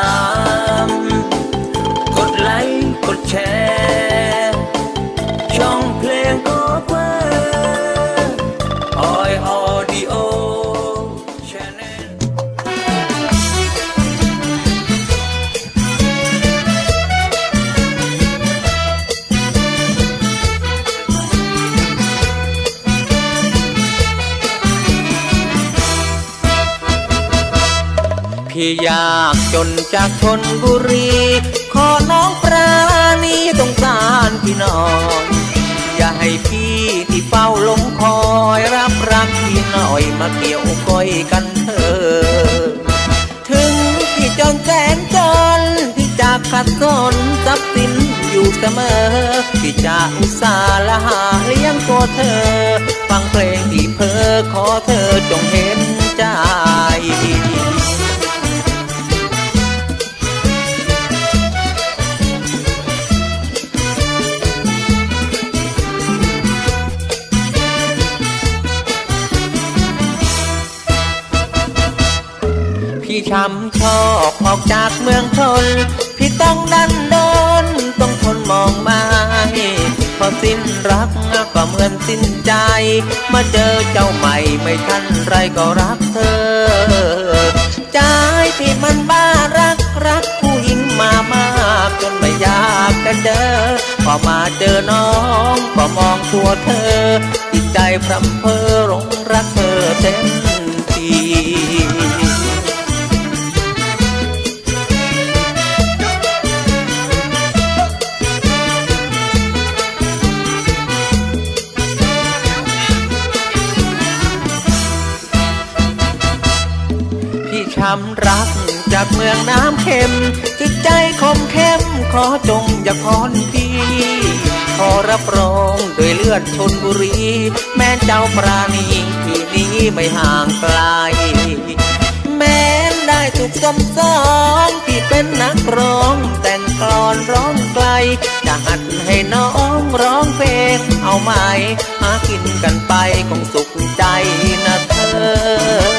า พี่อยากจนจากชนบุรี ขอน้องปราณีสงสารพี่น้องอย่าให้พี่ที่เฝ้าหลงคอยรับรักพี่หน่อยมาเกี่ยวก้อยกันเถอะถึงพี่จนแสนจน พี่จะขัดสนทรัพย์สินอยู่เสมอ พี่จะอุตส่าห์ละหาเลี้ยงตัวเธอ ฟังเพลงที่เพอขอเธอจงเห็ พี่ช้ำชอกออกจากเมืองชน พี่ต้องดันโดนต้องทนมองไม้พอสิ้นรักก็เหมือนสิ้นใจ มาเจอเจ้าใหม่ไม่ทันไรก็รักเธอใจที่มันบ้ารักรักผู้หญิงมามากจนไม่อยากจะเจอพอมาเจอน้องก็มองตัวเธอจิตใจพรำเพอหลงรักเธอเต็ม ช้ำรักจากเมืองน้ำเค็ม จิตใจคมเข้มขอจงอย่าพรพี่ขอรับรองโดยเลือดชนบุรี แม้เจ้าปราณีที่นี้ไม่ห่างไกล แม้ได้ถูกสมสองที่เป็นนักร้อง แต่งกลอนร้องไกลจะหัดให้น้องร้องเพลงเอาไหมหากินกันไปคงสุขใจนะเธอ